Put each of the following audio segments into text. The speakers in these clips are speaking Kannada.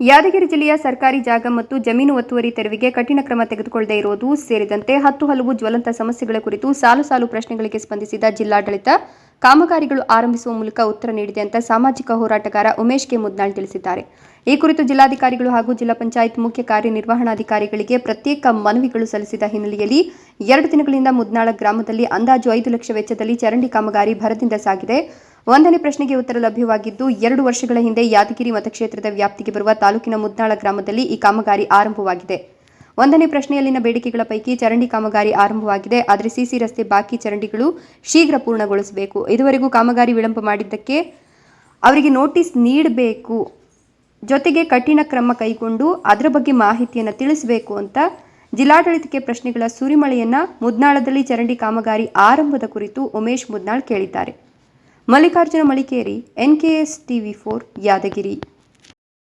ಯಾದಗಿರಿ ಜಿಲ್ಲೆಯ ಸರ್ಕಾರಿ ಜಾಗ ಮತ್ತು ಜಮೀನು ಒತ್ತುವರಿ ತೆರವಿಗೆ ಕಠಿಣ ಕ್ರಮ ತೆಗೆದುಕೊಳ್ಳದೇ ಇರುವುದು ಸೇರಿದಂತೆ ಹತ್ತು ಹಲವು ಜ್ವಲಂತ ಸಮಸ್ಯೆಗಳ ಕುರಿತು ಸಾಲು ಸಾಲು ಪ್ರಶ್ನೆಗಳಿಗೆ ಸ್ಪಂದಿಸಿದ ಜಿಲ್ಲಾಡಳಿತ, ಕಾಮಗಾರಿಗಳು ಆರಂಭಿಸುವ ಮೂಲಕ ಉತ್ತರ ನೀಡಿದೆ ಅಂತ ಸಾಮಾಜಿಕ ಹೋರಾಟಗಾರ ಉಮೇಶ್ ಕೆ. ಮುದ್ನಾಳ್ ತಿಳಿಸಿದ್ದಾರೆ. ಈ ಕುರಿತು ಜಿಲ್ಲಾಧಿಕಾರಿಗಳು ಹಾಗೂ ಜಿಲ್ಲಾ ಪಂಚಾಯತ್ ಮುಖ್ಯ ಕಾರ್ಯನಿರ್ವಹಣಾಧಿಕಾರಿಗಳಿಗೆ ಪ್ರತ್ಯೇಕ ಮನವಿಗಳು ಸಲ್ಲಿಸಿದ ಹಿನ್ನೆಲೆಯಲ್ಲಿ ಎರಡು ದಿನಗಳಿಂದ ಮುದ್ನಾಳ ಗ್ರಾಮದಲ್ಲಿ ಅಂದಾಜು ಐದು ಲಕ್ಷ ವೆಚ್ಚದಲ್ಲಿ ಚರಂಡಿ ಕಾಮಗಾರಿ ಭರದಿಂದ ಸಾಗಿದೆ. ಒಂದನೇ ಪ್ರಶ್ನೆಗೆ ಉತ್ತರ ಲಭ್ಯವಾಗಿದ್ದು, ಎರಡು ವರ್ಷಗಳ ಹಿಂದೆ ಯಾದಗಿರಿ ಮತಕ್ಷೇತ್ರದ ವ್ಯಾಪ್ತಿಗೆ ಬರುವ ತಾಲೂಕಿನ ಮುದ್ನಾಳ ಗ್ರಾಮದಲ್ಲಿ ಈ ಕಾಮಗಾರಿ ಆರಂಭವಾಗಿದೆ. ಒಂದನೇ ಪ್ರಶ್ನೆಯಲ್ಲಿನ ಬೇಡಿಕೆಗಳ ಪೈಕಿ ಚರಂಡಿ ಕಾಮಗಾರಿ ಆರಂಭವಾಗಿದೆ. ಆದರೆ ಸಿಸಿ ರಸ್ತೆ ಬಾಕಿ ಚರಂಡಿಗಳು ಶೀಘ್ರ ಪೂರ್ಣಗೊಳಿಸಬೇಕು. ಇದುವರೆಗೂ ಕಾಮಗಾರಿ ವಿಳಂಬ ಮಾಡಿದ್ದಕ್ಕೆ ಅವರಿಗೆ ನೋಟಿಸ್ ನೀಡಬೇಕು. ಜೊತೆಗೆ ಕಠಿಣ ಕ್ರಮ ಕೈಗೊಂಡು ಅದರ ಬಗ್ಗೆ ಮಾಹಿತಿಯನ್ನು ತಿಳಿಸಬೇಕು ಅಂತ ಜಿಲ್ಲಾಡಳಿತಕ್ಕೆ ಪ್ರಶ್ನೆಗಳ ಸುರಿಮಳೆಯನ್ನ ಮುದ್ನಾಳದಲ್ಲಿ ಚರಂಡಿ ಕಾಮಗಾರಿ ಆರಂಭದ ಕುರಿತು ಉಮೇಶ್ ಮುದ್ನಾಳ್ ಕೇಳಿದ್ದಾರೆ. Mallikarjuna Malikeri, NKS TV four, Yadagiri.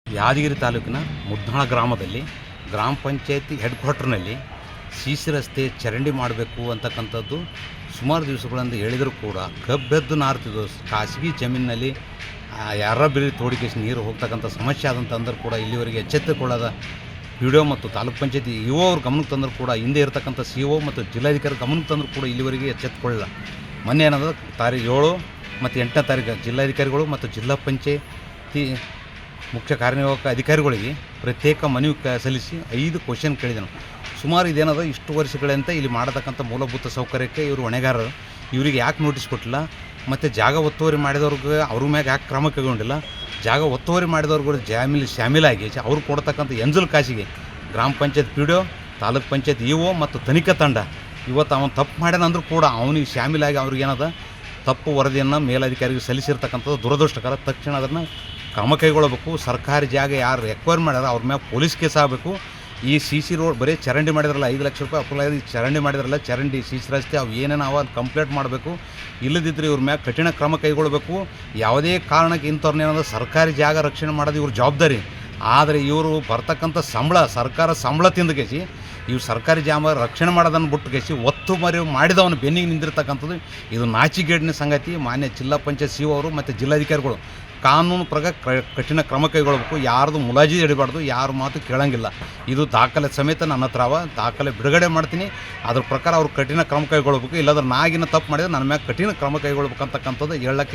Yadagiri ತಾಲೂಕಿನ ಮುದ್ನಾಳ ಗ್ರಾಮದಲ್ಲಿ ಗ್ರಾಮ ಪಂಚಾಯತಿ ಹೆಡ್ ಕ್ವಾರ್ಟರ್ನಲ್ಲಿ ಸಿಸಿ ರಸ್ತೆ ಚರಂಡಿ ಮಾಡಬೇಕು ಅಂತಕ್ಕಂಥದ್ದು ಸುಮಾರು ದಿವಸಗಳಿಂದ ಹೇಳಿದರೂ ಕೂಡ ಕಬ್ಬೆದ್ದು ನಾರ್ತಿದ್ದು ಖಾಸಗಿ ಜಮೀನಿನಲ್ಲಿ ಯಾರ ಬೆಲೆ ತೋಡಿಕೆಸಿ ನೀರು ಹೋಗ್ತಕ್ಕಂಥ ಸಮಸ್ಯೆ ಆದಂತಂದ್ರೆ ಕೂಡ ಇಲ್ಲಿವರೆಗೆ ಎಚ್ಚೆತ್ತುಕೊಳ್ಳದ ಪಿ ಡಿ ಒ ಮತ್ತು ತಾಲೂಕು ಪಂಚಾಯತಿ ಇಒ ಅವ್ರ ಗಮನಕ್ಕೆ ತಂದರೂ ಕೂಡ ಹಿಂದೆ ಇರತಕ್ಕಂಥ ಸಿ ಒ ಮತ್ತು ಜಿಲ್ಲಾಧಿಕಾರಿ ಗಮನಕ್ಕೆ ತಂದರೂ ಕೂಡ ಇಲ್ಲಿವರೆಗೆ ಎಚ್ಚೆತ್ತುಕೊಳ್ಳಲ್ಲ ಮೊನ್ನೆ ಏನಂದ್ರೆ ತಾರೀಕು ಏಳು ಮತ್ತು ಎಂಟನೇ ತಾರೀಕು ಜಿಲ್ಲಾಧಿಕಾರಿಗಳು ಮತ್ತು ಜಿಲ್ಲಾ ಪಂಚಾಯತಿ ಮುಖ್ಯ ಕಾರ್ಯನಿರ್ವಾಹಕ ಅಧಿಕಾರಿಗಳಿಗೆ ಪ್ರತ್ಯೇಕ ಮನವಿ ಕ ಸಲ್ಲಿಸಿ ಐದು ಕ್ವಶನ್ ಕೇಳಿದನು. ಸುಮಾರು ಇದೇನದ? ಇಷ್ಟು ವರ್ಷಗಳಂತ ಇಲ್ಲಿ ಮಾಡತಕ್ಕಂಥ ಮೂಲಭೂತ ಸೌಕರ್ಯಕ್ಕೆ ಇವರು ಹೊಣೆಗಾರರು. ಇವರಿಗೆ ಯಾಕೆ ನೋಟಿಸ್ ಕೊಟ್ಟಿಲ್ಲ? ಮತ್ತು ಜಾಗ ಒತ್ತುವರಿ ಮಾಡಿದವ್ರಿಗೆ ಅವ್ರ ಮ್ಯಾಗ ಯಾಕೆ ಕ್ರಮ ಕೈಗೊಂಡಿಲ್ಲ? ಜಾಗ ಒತ್ತುವರಿ ಮಾಡಿದವ್ರುಗಳು ಜಾಮೀಲಿ ಶಾಮೀಲಾಗಿ ಅವ್ರು ಕೊಡ್ತಕ್ಕಂಥ ಎಂಜಲ್ ಕಾಸಿಗೆ ಗ್ರಾಮ panchayat P D O, taluk panchayat E O ಮತ್ತು ತನಿಖಾ ತಂಡ ಇವತ್ತು ಅವನು ತಪ್ಪು ಮಾಡ್ಯಾನಂದ್ರೂ ಕೂಡ ಅವನಿಗೆ ಶಾಮೀಲಾಗಿ ಅವ್ರಿಗೆ ಏನದ ತಪ್ಪು ವರದಿಯನ್ನು ಮೇಲಧಿಕಾರಿಗೆ ಸಲ್ಲಿಸಿರ್ತಕ್ಕಂಥದ್ದು ದುರದೃಷ್ಟಕರ. ತಕ್ಷಣ ಅದನ್ನು ಕ್ರಮ ಕೈಗೊಳ್ಳಬೇಕು. ಸರ್ಕಾರಿ ಜಾಗ ಯಾರು ರೆಕ್ವೈರ್ ಮಾಡ್ಯಾರ ಅವ್ರ ಮ್ಯಾಗ ಪೊಲೀಸ್ ಕೇಸ್ ಆಗಬೇಕು. ಈ ಸಿ ಸಿ ರೋಡ್ ಬರೀ ಚರಂಡಿ ಮಾಡಿದ್ರಲ್ಲ, ಐದು ಲಕ್ಷ ರೂಪಾಯಿ ಆಗಿ ಚರಂಡಿ ಮಾಡಿದ್ರಲ್ಲ, ಚರಂಡಿ ಸಿ ಸಿ ರಸ್ತೆ, ಅವು ಏನೇನು ಅವ ಕಂಪ್ಲೇಂಟ್ ಮಾಡಬೇಕು. ಇಲ್ಲದಿದ್ದರೆ ಇವ್ರ ಮ್ಯಾಗ ಕಠಿಣ ಕ್ರಮ ಕೈಗೊಳ್ಳಬೇಕು. ಯಾವುದೇ ಕಾರಣಕ್ಕೆ ಇಂಥವ್ರನ್ನ ಏನಾದ್ರು ಸರ್ಕಾರಿ ಜಾಗ ರಕ್ಷಣೆ ಮಾಡೋದು ಇವ್ರ ಜವಾಬ್ದಾರಿ. ಆದರೆ ಇವರು ಬರ್ತಕ್ಕಂಥ ಸಂಬಳ, ಸರ್ಕಾರ ಸಂಬಳ ತಿಂದಕೇಸಿ ಇವು ಸರ್ಕಾರಿ ಜಾಮ ರಕ್ಷಣೆ ಮಾಡೋದನ್ನು ಬಿಟ್ಟು ಗೆಸಿ ಒತ್ತು ಮರಿ ಮಾಡಿದವನು ಬೆನ್ನಿಗೆ ನಿಂದಿರ್ತಕ್ಕಂಥದ್ದು. ಇದು ನಾಚಿಗೇಡಿನ ಸಂಗತಿ. ಮಾನ್ಯ ಜಿಲ್ಲಾ ಪಂಚಾಯತ್ ಸಿ ಅವರು ಮತ್ತು ಜಿಲ್ಲಾಧಿಕಾರಿಗಳು ಕಾನೂನು ಪ್ರಕಾರ ಕಠಿಣ ಕ್ರಮ ಕೈಗೊಳ್ಳಬೇಕು. ಯಾರ್ದು ಮುಲಾಜಿ ಹಿಡಿಬಾರ್ದು ಯಾರ ಮಾತು ಕೇಳಂಗಿಲ್ಲ. ಇದು ದಾಖಲೆ ಸಮೇತ ನನ್ನ ಹತ್ರ ಅವ. ದಾಖಲೆ ಬಿಡುಗಡೆ ಮಾಡ್ತೀನಿ. ಅದ್ರ ಪ್ರಕಾರ ಅವ್ರು ಕಠಿಣ ಕ್ರಮ ಕೈಗೊಳ್ಬೇಕು ಇಲ್ಲಾಂದ್ರೆ ನಾಗಿನ ತಪ್ಪು ಮಾಡಿದ್ರೆ ನನ್ನ ಮ್ಯಾಗ ಕಠಿಣ ಕ್ರಮ ಕೈಗೊಳ್ಬೇಕಂತಕ್ಕಂಥದ್ದು ಹೇಳಕ್ಕೆ